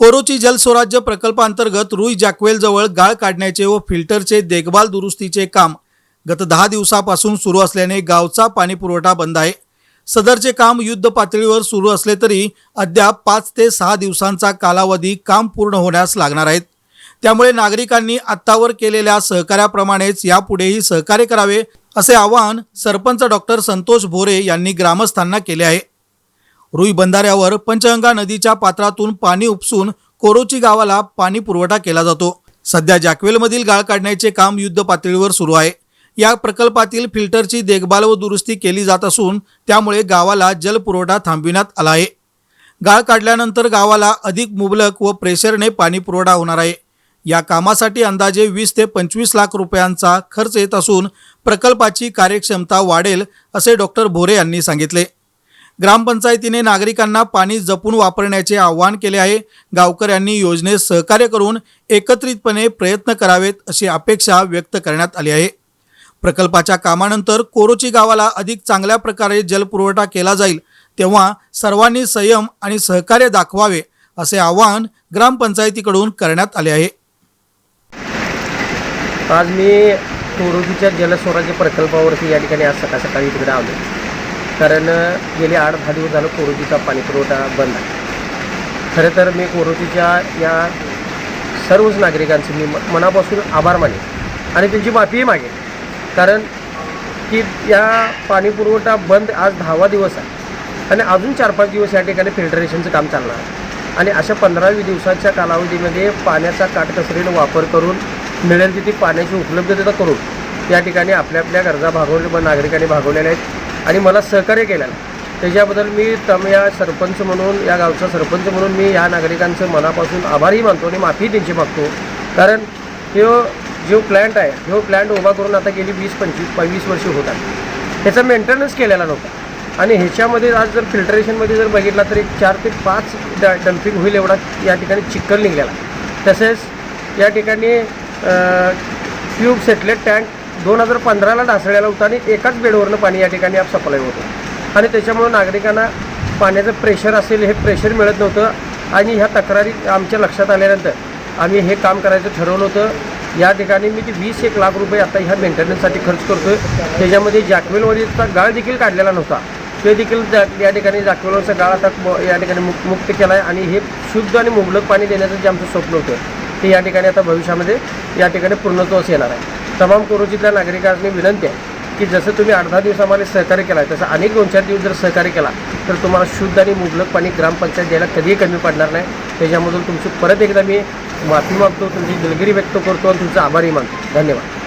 कोरोची जलस्वराज्य प्रकल्पांतर्गत रुई जवळ गाळ काढण्याचे व फिल्टरचे देखभाल दुरुस्तीचे काम गत दहा दिवसापासून सुरू असल्याने गावचा पाणीपुरवठा बंद आहे. सदरचे काम युद्ध पातळीवर सुरू असले तरी अद्याप पाच ते सहा दिवसांचा कालावधी काम पूर्ण होण्यास लागणार आहेत. त्यामुळे नागरिकांनी आत्तावर केलेल्या सहकार्याप्रमाणेच यापुढेही सहकार्य करावे असे आवाहन सरपंच डॉक्टर संतोष भोरे यांनी ग्रामस्थांना केले आहे. रुई बंधाऱ्यावर पंचगंगा नदीच्या पात्रातून पाणी उपसून कोरोची गावाला पाणी पुरवठा केला जातो. सध्या जॅकवेलमधील गाळ काढण्याचे काम युद्ध पातळीवर सुरू आहे. या प्रकल्पातील फिल्टरची देखभाल व दुरुस्ती केली जात असून त्यामुळे गावाला जलपुरवठा थांबविण्यात आला आहे. गाळ काढल्यानंतर गावाला अधिक मुबलक व प्रेशरने पाणी पुरवठा होणार आहे. या कामासाठी अंदाजे वीस ते पंचवीस लाख रुपयांचा खर्च येत असून प्रकल्पाची कार्यक्षमता वाढेल असे डॉक्टर भोरे यांनी सांगितले. ग्रामपंचायतीने नागरिकांना पाणी जपून वापरण्याचे आवाहन केले आहे. गावकऱ्यांनी योजनेत सहकार्य करून एकत्रितपणे प्रयत्न करावेत अशी अपेक्षा व्यक्त करण्यात आली आहे. प्रकल्पाच्या कामानंतर कोरोची गावाला अधिक चांगल्या प्रकारे जलपुरवठा केला जाईल तेव्हा सर्वांनी संयम आणि सहकार्य दाखवावे असे आवाहन ग्रामपंचायतीकडून करण्यात आले आहे. आज मी कोरोचीच्या जलस्वराज्य प्रकल्पावरती या ठिकाणी आज सकाळ सकाळी तिकडे आलो कारण गेले आठ दहा दिवस झालं कोरोजीचा पाणीपुरवठा बंद आहे. खरं तर मी कोरोजीच्या या सर्वच नागरिकांचे मी म- मनापासून आभार मानेन. आणि त्यांची माफीही मागेन. कारण की या पाणीपुरवठा बंद आज दहावा दिवस आहे. आणि अजून चार पाच दिवस या ठिकाणी फिल्टरेशनचं काम चालणार आहे. आणि अशा पंधरावी दिवसाच्या कालावधीमध्ये पाण्याचा काटकसरीनं वापर करून मिळेल तिथे पाण्याची उपलब्धता करून या ठिकाणी आपल्या आपल्या गरजा भागवल्या नागरिकांनी भागवलेल्या आहेत. आणि मला सहकार्य केलेलं त्याच्याबद्दल मी तम या सरपंच म्हणून या गावचा सरपंच म्हणून मी या नागरिकांचं मनापासून आभारही मानतो आणि माफी त्यांची मागतो. कारण ह्यो जो प्लॅन्ट आहे ह्यो प्लॅन्ट उभा करून आता गेली वीस पंचवीस पंचवीस वर्ष होतात त्याचा मेंटेनन्स केलेला नव्हता. आणि ह्याच्यामध्ये आज जर फिल्टरेशनमध्ये जर बघितला तर एक चार ते पाच ड डम्पिंग होईल एवढा या ठिकाणी चिखल निघलेला. तसेच या ठिकाणी ट्यूब सेटलेट टँक दोन हजार पंधराला ढासळलेला होता आणि एकाच बेडवरनं पाणी या ठिकाणी आप सप्लाय होतं. आणि त्याच्यामुळं नागरिकांना पाण्याचं प्रेशर असेल हे प्रेशर मिळत नव्हतं. आणि ह्या तक्रारी आमच्या लक्षात आल्यानंतर आम्ही हे काम करायचं ठरवलं होतं. या ठिकाणी मी ते वीस एक लाख रुपये आता ह्या मेंटेनन्ससाठी खर्च करतो आहे त्याच्यामध्ये जॅकवेलवरीचा गाळ देखील काढलेला नव्हता. ते देखील या ठिकाणी जॅकवेलवरचा गाळ आता या ठिकाणी मुक्त मुक्त केला आहे आणि हे शुद्ध आणि मुबलक पाणी देण्याचं जे आमचं स्वप्न होतं ते या ठिकाणी आता भविष्यामध्ये या ठिकाणी पूर्णत्वास येणार आहे. तमाम कोरोचीतल्या नागरिकांनी विनंती आहे की जसं तुम्ही आठ दहा दिवस आम्हाला सहकार्य केला आहे तसं अनेक दोन चार दिवस जर सहकार्य केला तर तुम्हाला शुद्ध आणि मुबलक पाणी ग्रामपंचायत द्यायला कधीही कमी पडणार नाही. त्याच्यामधून तुमची परत एकदा मी माफी मागतो तुमची दिलगिरी व्यक्त करतो आणि तुमचा आभारही मानतो. धन्यवाद.